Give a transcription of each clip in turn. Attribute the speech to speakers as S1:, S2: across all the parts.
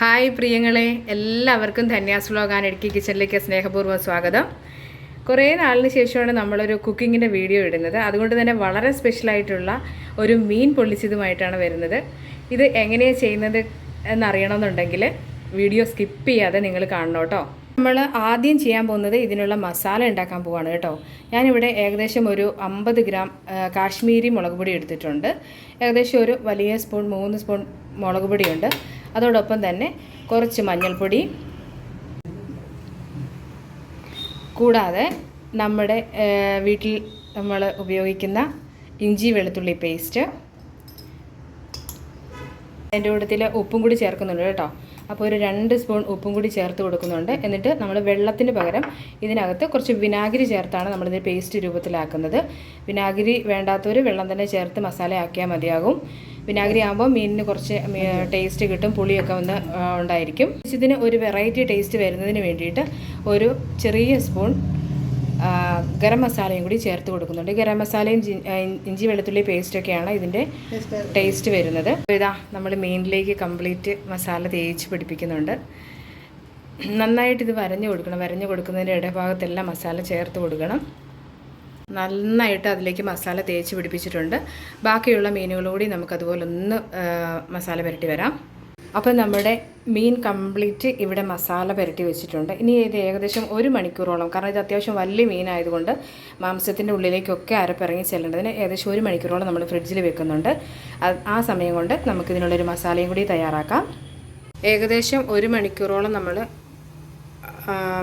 S1: Hi പ്രിയങ്ങളെ എല്ലാവർക്കും Dhanyas vlog and Idukki കിച്ചണിലേക്ക് സ്നേഹപൂർവം സ്വാഗതം. കുറേ നാളിന് ശേഷമാണ് നമ്മളൊരു കുക്കിങ്ങിന്റെ വീഡിയോ ഇടുന്നത്. അതുകൊണ്ട് തന്നെ വളരെ സ്പെഷ്യലായിട്ടുള്ള ഒരു മീൻ പൊള്ളിച്ചതുമായിട്ടാണ് വരുന്നത്. ഇത് എങ്ങനെയാണ് ചെയ്യുന്നത് എന്നറിയണമെന്നുണ്ടെങ്കിൽ വീഡിയോ സ്കിപ്പ് ചെയ്യാതെ നിങ്ങൾ കാണണം കേട്ടോ. നമ്മൾ ആദ്യം ചെയ്യാൻ പോകുന്നത് ഇതിനുള്ള മസാല ഉണ്ടാക്കാൻ പോവാണ് കേട്ടോ. ഞാനിവിടെ ഏകദേശം ഒരു അമ്പത് ഗ്രാം കാശ്മീരി മുളക് പൊടി എടുത്തിട്ടുണ്ട്. ഏകദേശം ഒരു വലിയ സ്പൂൺ മൂന്ന് സ്പൂൺ മുളക് പൊടിയുണ്ട്. അതോടൊപ്പം തന്നെ കുറച്ച് മഞ്ഞൾപ്പൊടി. കൂടാതെ നമ്മുടെ വീട്ടിൽ നമ്മൾ ഉപയോഗിക്കുന്ന ഇഞ്ചി വെളുത്തുള്ളി പേസ്റ്റ്. അതിന്റെ കൂട്ടത്തിൽ ഉപ്പും കൂടി ചേർക്കുന്നുണ്ട് കേട്ടോ. അപ്പോൾ ഒരു രണ്ട് സ്പൂൺ ഉപ്പും കൂടി ചേർത്ത് കൊടുക്കുന്നുണ്ട്. എന്നിട്ട് നമ്മൾ വെള്ളത്തിന് പകരം ഇതിനകത്ത് കുറച്ച് വിനാഗിരി ചേർത്താണ് നമ്മളിത് പേസ്റ്റ് രൂപത്തിലാക്കുന്നത്. വിനാഗിരി വേണ്ടാത്തവർ വെള്ളം തന്നെ ചേർത്ത് മസാലയാക്കിയാൽ മതിയാകും. വിനാഗിരി ആകുമ്പോൾ മീനിന് കുറച്ച് ടേസ്റ്റ് കിട്ടും പുളിയൊക്കെ ഒന്ന് ആ, ഉണ്ടായിരിക്കും. ഇതിന് ഒരു വെറൈറ്റി ടേസ്റ്റ് വരുന്നതിന് വേണ്ടിയിട്ട് ഒരു ചെറിയ സ്പൂൺ ഗരം മസാലയും കൂടി ചേർത്ത് കൊടുക്കുന്നുണ്ട്. ഗരം മസാലയും ഇഞ്ചി വെളുത്തുള്ളി പേസ്റ്റൊക്കെയാണ് ഇതിന്റെ ടേസ്റ്റ് വരുന്നത്. ഇതാ നമ്മൾ മീനിലേക്ക് കംപ്ലീറ്റ് മസാല തേച്ച് പിടിപ്പിക്കുന്നുണ്ട്. നന്നായിട്ട് ഇത് വരഞ്ഞു കൊടുക്കണം. വരഞ്ഞു കൊടുക്കുന്നതിന്റെ ഇടഭാഗത്തെല്ലാം മസാല ചേർത്ത് കൊടുക്കണം. നന്നായിട്ട് അതിലേക്ക് മസാല തേച്ച് പിടിപ്പിച്ചിട്ടുണ്ട്. ബാക്കിയുള്ള മീനുകളും കൂടി നമുക്കതുപോലെ ഒന്ന് മസാല പുരട്ടി വരാം. അപ്പോൾ നമ്മുടെ മീൻ കംപ്ലീറ്റ് ഇവിടെ മസാല പുരട്ടി വെച്ചിട്ടുണ്ട്. ഇനി ഇത് ഏകദേശം ഒരു മണിക്കൂറോളം കാരണം ഇത് അത്യാവശ്യം വലിയ മീനായതുകൊണ്ട് മാംസത്തിന്റെ ഉള്ളിലേക്കൊക്കെ അരപ്പിറങ്ങി ചെല്ലേണ്ടതിന് ഏകദേശം ഒരു മണിക്കൂറോളം നമ്മൾ ഫ്രിഡ്ജിൽ വെക്കുന്നുണ്ട്. ആ സമയം കൊണ്ട് നമുക്കിതിനുള്ളൊരു മസാലയും കൂടി തയ്യാറാക്കാം. ഏകദേശം ഒരു മണിക്കൂറോളം നമ്മൾ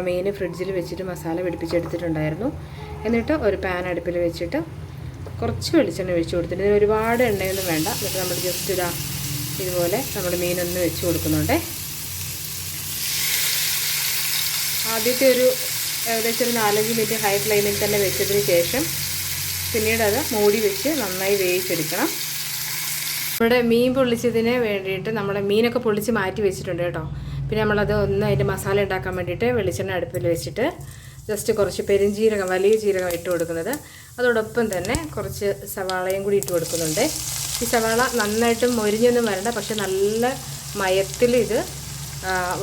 S1: മീൻ ഫ്രിഡ്ജിൽ വെച്ചിട്ട് മസാല പിടിപ്പിച്ചെടുത്തിട്ടുണ്ടായിരുന്നു. എന്നിട്ട് ഒരു പാൻ അടുപ്പിൽ വെച്ചിട്ട് കുറച്ച് വെളിച്ചെണ്ണ ഒഴിച്ച് കൊടുത്തിട്ട് ഇതിന് ഒരുപാട് എണ്ണയൊന്നും വേണ്ട. എന്നിട്ട് നമ്മൾ ജസ്റ്റ് ഇതാ ഇതുപോലെ നമ്മൾ മീനൊന്ന് വെച്ച് കൊടുക്കുന്നുണ്ട്. ആദ്യത്തെ ഒരു ഏകദേശം ഒരു നാലഞ്ച് മിനിറ്റ് ഹൈ ഫ്ലെയിമിൽ തന്നെ വെച്ചതിന് ശേഷം പിന്നീട് അത് മൂടി വെച്ച് നന്നായി വേവിച്ചെടുക്കണം. നമ്മുടെ മീൻ പൊള്ളിച്ചതിന് വേണ്ടിയിട്ട് നമ്മുടെ മീനൊക്കെ പൊള്ളിച്ച് മാറ്റി വെച്ചിട്ടുണ്ട് കേട്ടോ. പിന്നെ നമ്മളത് ഒന്ന് അതിന്റെ മസാല ഉണ്ടാക്കാൻ വേണ്ടിയിട്ട് വെളിച്ചെണ്ണ അടുപ്പിൽ വെച്ചിട്ട് ജസ്റ്റ് കുറച്ച് പെരുംജീരകം വലിയ ജീരകം ഇട്ട് കൊടുക്കുന്നത്. അതോടൊപ്പം തന്നെ കുറച്ച് സവാളയും കൂടി ഇട്ട് കൊടുക്കുന്നുണ്ട്. ഈ സവാള നന്നായിട്ട് മൊരിഞ്ഞൊന്നും വരണ്ട പക്ഷെ നല്ല മയത്തിൽ ഇത്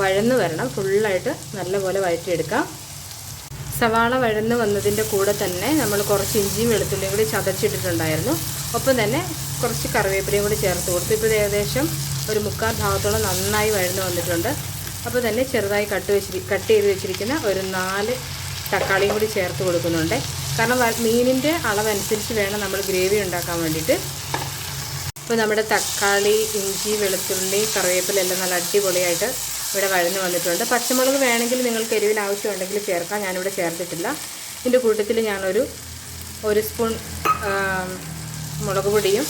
S1: വഴന്ന് വരണം. ഫുള്ളായിട്ട് നല്ലപോലെ വഴറ്റിയെടുക്കാം. സവാള വഴന്ന് വന്നതിന്റെ കൂടെ തന്നെ നമ്മൾ കുറച്ച് ഇഞ്ചിയും വെളുത്തുള്ളിയും കൂടി ചതച്ചിട്ടിട്ടുണ്ടായിരുന്നു. ഒപ്പം തന്നെ കുറച്ച് കറിവേപ്പിലയും കൂടി ചേർത്ത് കൊടുത്തു. ഇപ്പോൾ ഏകദേശം ഒരു മുക്കാൽ ഭാഗത്തോളം നന്നായി വഴന്ന് വന്നിട്ടുണ്ട്. അപ്പോൾ തന്നെ ചെറുതായി കട്ട് വെച്ചിരി കട്ട് ചെയ്ത് വെച്ചിരിക്കുന്ന ഒരു നാല് തക്കാളിയും കൂടി ചേർത്ത് കൊടുക്കുന്നുണ്ട്. കാരണം മീനിന്റെ അളവനുസരിച്ച് വേണം നമ്മൾ ഗ്രേവി ഉണ്ടാക്കാൻ വേണ്ടിയിട്ട്. അപ്പോൾ നമ്മുടെ തക്കാളി ഇഞ്ചി വെളുത്തുള്ളി കറിവേപ്പില എല്ലാം നല്ല അടിപൊളിയായിട്ട് ഇവിടെ വഴന്നു വന്നിട്ടുണ്ട്. പച്ചമുളക് വേണമെങ്കിൽ നിങ്ങൾക്ക് എരിവിന് ആവശ്യമുണ്ടെങ്കിൽ ചേർക്കാം. ഞാനിവിടെ ചേർത്തിട്ടില്ല. ഇതിന്റെ കൂട്ടത്തിൽ ഞാനൊരു ഒരു സ്പൂൺ മുളക് പൊടിയും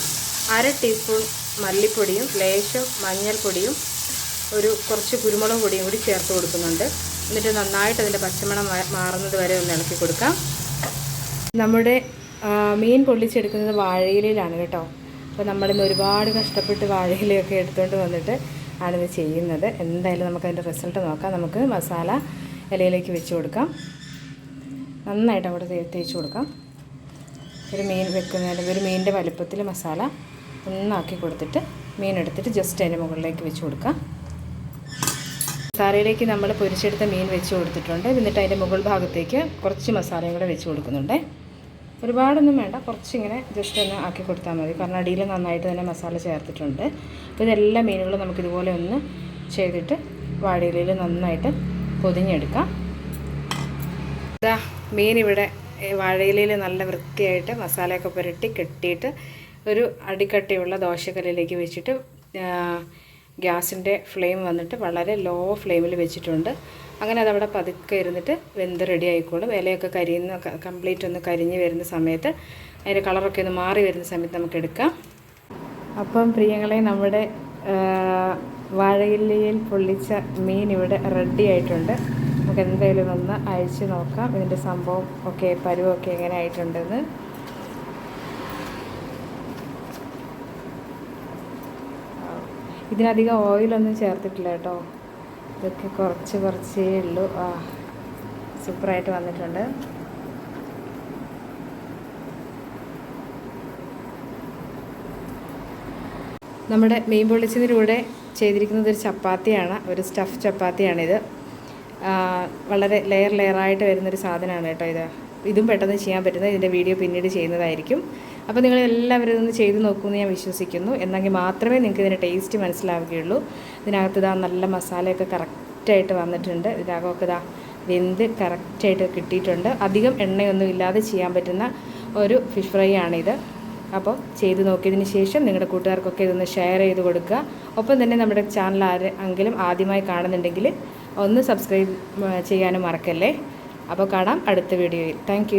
S1: അര ടീസ്പൂൺ മല്ലിപ്പൊടിയും ലേശം മഞ്ഞൾപ്പൊടിയും ഒരു കുറച്ച് കുരുമുളക് പൊടിയും കൂടി ചേർത്ത് കൊടുക്കുന്നുണ്ട്. എന്നിട്ട് നന്നായിട്ട് അതിന്റെ പച്ചമണം മാറുന്നത് വരെ ഒന്ന് ഇളക്കി കൊടുക്കാം. നമ്മുടെ മീൻ പൊള്ളിച്ചെടുക്കുന്നത് വാഴയിലയിലാണ് കേട്ടോ. അപ്പോൾ നമ്മളിന്ന് ഒരുപാട് കഷ്ടപ്പെട്ട് വാഴയിലയൊക്കെ എടുത്തുകൊണ്ട് വന്നിട്ട് ആണിത് ചെയ്യുന്നത്. എന്തായാലും നമുക്ക് അതിന്റെ റിസൾട്ട് നോക്കാം. നമുക്ക് മസാല ഇലയിലേക്ക് വെച്ച് കൊടുക്കാം. നന്നായിട്ട് അവിടെ തേച്ച് കൊടുക്കാം. ഒരു മീൻ വെക്കുന്നതിന് ഒരു മീനിന്റെ വലുപ്പത്തിൽ മസാല ഒന്നാക്കി കൊടുത്തിട്ട് മീൻ എടുത്തിട്ട് ജസ്റ്റ് അതിന്റെ മുകളിലേക്ക് വെച്ച് കൊടുക്കാം. മസാലയിലേക്ക് നമ്മൾ പൊരിച്ചെടുത്ത മീൻ വെച്ച് കൊടുത്തിട്ടുണ്ട്. എന്നിട്ട് അതിന്റെ മുകൾ ഭാഗത്തേക്ക് കുറച്ച് മസാലയും കൂടെ വെച്ച് കൊടുക്കുന്നുണ്ട്. ഒരുപാടൊന്നും വേണ്ട. കുറച്ചിങ്ങനെ ജസ്റ്റ് ഒന്ന് ആക്കി കൊടുത്താൽ മതി. കാരണം അടിയിൽ നന്നായിട്ട് തന്നെ മസാല ചേർത്തിട്ടുണ്ട്. അപ്പോൾ ഇതെല്ലാ മീനുകളും നമുക്കിതുപോലെ ഒന്ന് ചെയ്തിട്ട് വാഴയിലയിൽ നന്നായിട്ട് പൊതിഞ്ഞെടുക്കാം. ഇതാ മീൻ ഇവിടെ വാഴയിലയിൽ നല്ല വൃത്തിയായിട്ട് മസാലയൊക്കെ പുരട്ടി കെട്ടിയിട്ട് ഒരു അടിക്കട്ടിയുള്ള ദോശക്കല്ലിലേക്ക് വെച്ചിട്ട് ഗ്യാസിന്റെ ഫ്ലെയിം വന്നിട്ട് വളരെ ലോ ഫ്ലെയിമിൽ വെച്ചിട്ടുണ്ട്. അങ്ങനെ അതവിടെ പതുക്കെ ഇരുന്നിട്ട് വെന്ത് റെഡി ആയിക്കോളും. ഇലയൊക്കെ കരിയുന്ന കംപ്ലീറ്റ് ഒന്ന് കരിഞ്ഞ് വരുന്ന സമയത്ത് അതിന്റെ കളറൊക്കെ ഒന്ന് മാറി വരുന്ന സമയത്ത് നമുക്ക് എടുക്കാം. അപ്പം പ്രിയങ്ങളെ നമ്മുടെ വാഴയില്ലയിൽ പൊള്ളിച്ച മീൻ ഇവിടെ റെഡി ആയിട്ടുണ്ട്. നമുക്ക് എന്തായാലും ഒന്ന് അഴിച്ച് നോക്കാം ഇതിന്റെ സംഭവം ഒക്കെ പരുവൊക്കെ എങ്ങനെ ആയിട്ടുണ്ടെന്ന്. ഇതിനധികം ഓയിലൊന്നും ചേർത്തിട്ടില്ല കേട്ടോ. ഇതൊക്കെ കുറച്ച് കുറച്ചേ ഉള്ളൂ. ആ സൂപ്പറായിട്ട് വന്നിട്ടുണ്ട്. നമ്മുടെ മീൻ പൊള്ളിച്ചതിന്റെ ചെയ്തിരിക്കുന്നത് ഒരു ചപ്പാത്തിയാണ് ഒരു സ്റ്റഫ് ചപ്പാത്തിയാണിത്. വളരെ ലെയർ ലെയറായിട്ട് വരുന്നൊരു സാധനമാണ് കേട്ടോ ഇത്. ഇതും പെട്ടെന്ന് ചെയ്യാൻ പറ്റുന്നത്. ഇതിന്റെ വീഡിയോ പിന്നീട് ചെയ്യുന്നതായിരിക്കും. അപ്പോൾ നിങ്ങൾ എല്ലാവരും ഇതൊന്ന് ചെയ്ത് നോക്കുമെന്ന് ഞാൻ വിശ്വസിക്കുന്നു. എന്നെങ്കിൽ മാത്രമേ നിങ്ങൾക്ക് ഇതിന്റെ ടേസ്റ്റ് മനസ്സിലാവുകയുള്ളൂ. ഇതിനകത്ത് ഇതാ നല്ല മസാലയൊക്കെ കറക്റ്റായിട്ട് വന്നിട്ടുണ്ട്. ഇതിനകമൊക്കെ ഇതാ വെന്ത് കറക്റ്റായിട്ട് കിട്ടിയിട്ടുണ്ട്. അധികം എണ്ണയൊന്നും ഇല്ലാതെ ചെയ്യാൻ പറ്റുന്ന ഒരു ഫിഷ് ഫ്രൈ ആണിത്. അപ്പോൾ ചെയ്ത് നോക്കിയതിന് ശേഷം നിങ്ങളുടെ കൂട്ടുകാർക്കൊക്കെ ഇതൊന്ന് ഷെയർ ചെയ്ത് കൊടുക്കുക. ഒപ്പം തന്നെ നമ്മുടെ ചാനൽ ആരെങ്കിലും ആദ്യമായി കാണുന്നുണ്ടെങ്കിൽ ഒന്ന് സബ്സ്ക്രൈബ് ചെയ്യാനും മറക്കല്ലേ? അപ്പോൾ കാണാം അടുത്ത വീഡിയോയിൽ താങ്ക്